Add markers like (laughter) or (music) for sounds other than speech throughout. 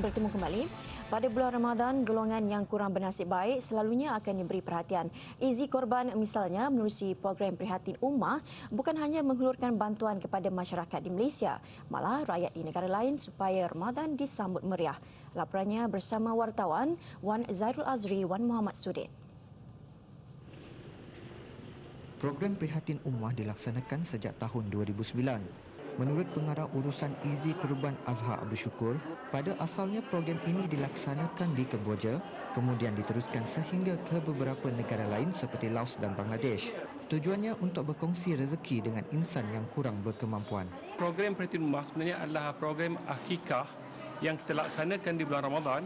bertemu kembali. Pada bulan Ramadan, golongan yang kurang bernasib baik selalunya akan diberi perhatian. Izi korban misalnya menerusi program Prihatin Ummah bukan hanya menghulurkan bantuan kepada masyarakat di Malaysia, malah rakyat di negara lain supaya Ramadan disambut meriah. Laporannya bersama wartawan Wan Zairul Azri Wan Muhammad Sudin. Program Prihatin Ummah dilaksanakan sejak tahun 2009. Menurut pengarah urusan Izi Kurban Azhar Abdul Syukur, pada asalnya program ini dilaksanakan di Kemboja, kemudian diteruskan sehingga ke beberapa negara lain seperti Laos dan Bangladesh. Tujuannya untuk berkongsi rezeki dengan insan yang kurang berkemampuan. Program Prihatin Ummah sebenarnya adalah program akikah yang kita laksanakan di bulan Ramadan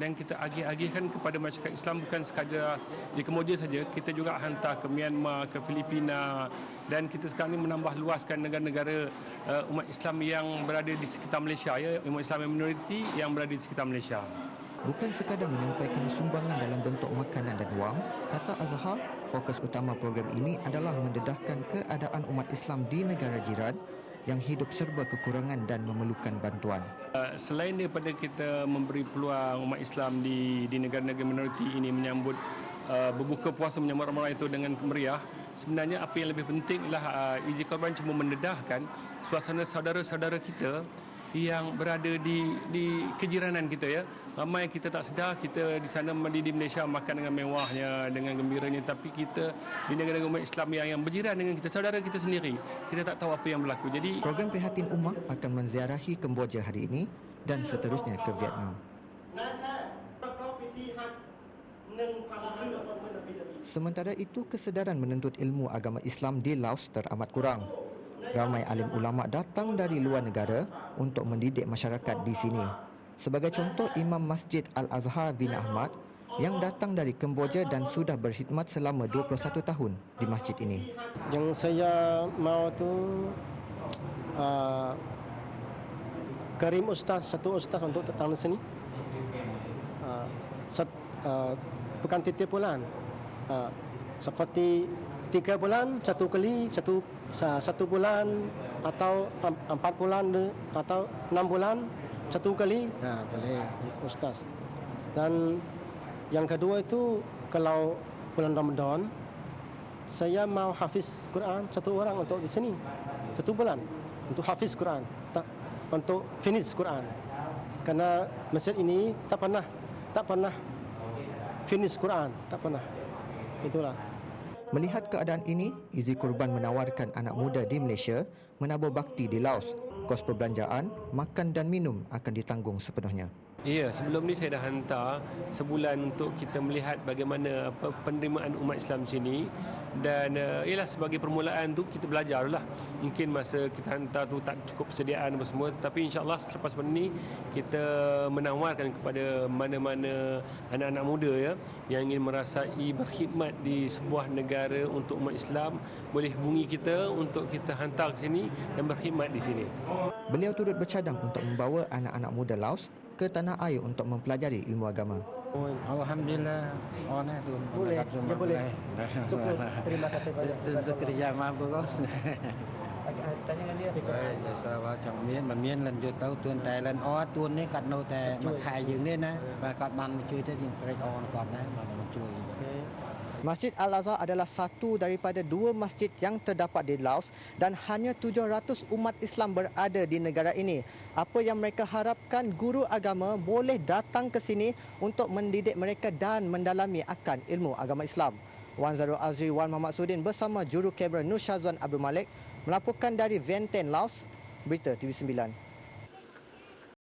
dan kita agih-agihkan kepada masyarakat Islam bukan sekadar di Kemboja saja kita juga hantar ke Myanmar ke Filipina. Dan kita sekarang ini menambah luaskan negara-negara uh, umat Islam yang berada di sekitar Malaysia ya. Umat Islam yang minoriti yang berada di sekitar Malaysia. Bukan sekadar menyampaikan sumbangan dalam bentuk makanan dan wang, kata Azhar, fokus utama program ini adalah mendedahkan keadaan umat Islam di negara jiran yang hidup serba kekurangan dan memerlukan bantuan. Uh, selain daripada kita memberi peluang umat Islam di di negara-negara minoriti ini menyambut uh, berbuka puasa menyambut Ramadan itu dengan kemeriah, sebenarnya apa yang lebih penting ialah uh, Izi Korban cuma mendedahkan suasana saudara-saudara kita yang berada di di kejiranan kita ya. Ramai kita tak sedar kita di sana di, Malaysia makan dengan mewahnya, dengan gembiranya tapi kita di negara-negara umat Islam yang, yang berjiran dengan kita saudara kita sendiri, kita tak tahu apa yang berlaku. Jadi program prihatin ummah akan menziarahi Kemboja hari ini dan seterusnya ke Vietnam. Sementara itu, kesedaran menuntut ilmu agama Islam di Laos teramat kurang ramai alim ulama datang dari luar negara untuk mendidik masyarakat di sini. Sebagai contoh, Imam Masjid Al-Azhar bin Ahmad yang datang dari Kemboja dan sudah berkhidmat selama 21 tahun di masjid ini. Yang saya mau tu uh, Karim Ustaz, satu Ustaz untuk datang sini. Uh, set, uh, bukan titip bulan. Uh, seperti tiga bulan satu kali satu satu bulan atau empat bulan atau enam bulan satu kali ha, boleh ustaz. Dan yang kedua itu kalau bulan Ramadan saya mau hafiz Quran satu orang untuk di sini. Satu bulan untuk hafiz Quran tak untuk finish Quran. Karena masjid ini tak pernah tak pernah finish Quran tak pernah. Itulah Melihat keadaan ini, Izi Kurban menawarkan anak muda di Malaysia menabur bakti di Laos. Kos perbelanjaan, makan dan minum akan ditanggung sepenuhnya. Ya, sebelum ni saya dah hantar sebulan untuk kita melihat bagaimana apa penerimaan umat Islam sini dan uh, ialah sebagai permulaan tu kita belajarlah. Mungkin masa kita hantar tu tak cukup persediaan apa semua tapi insya-Allah selepas ini kita menawarkan kepada mana-mana anak-anak muda ya yang ingin merasai berkhidmat di sebuah negara untuk umat Islam boleh hubungi kita untuk kita hantar ke sini dan berkhidmat di sini. Beliau turut bercadang untuk membawa anak-anak muda Laos ke tanah air untuk mempelajari ilmu agama. Alhamdulillah. Oh, nah, tu. Boleh. Ya, boleh. Syukur. Terima kasih banyak. (laughs) Itu kerja mampu kos. (laughs) Tanya dengan dia. Ya, salah macam mian, mian lan jo tahu tuan Thailand. Oh, tuan ni kat no te mak khai jeung ni na. Ba kat man chui te jeung trek on kat na, man chui. Masjid Al-Azhar adalah satu daripada dua masjid yang terdapat di Laos dan hanya 700 umat Islam berada di negara ini. Apa yang mereka harapkan guru agama boleh datang ke sini untuk mendidik mereka dan mendalami akan ilmu agama Islam. Wan Zarul Azri Wan Muhammad Sudin bersama juru kamera Nur Syazwan Abdul Malik melaporkan dari Vientiane, Laos, Berita TV9.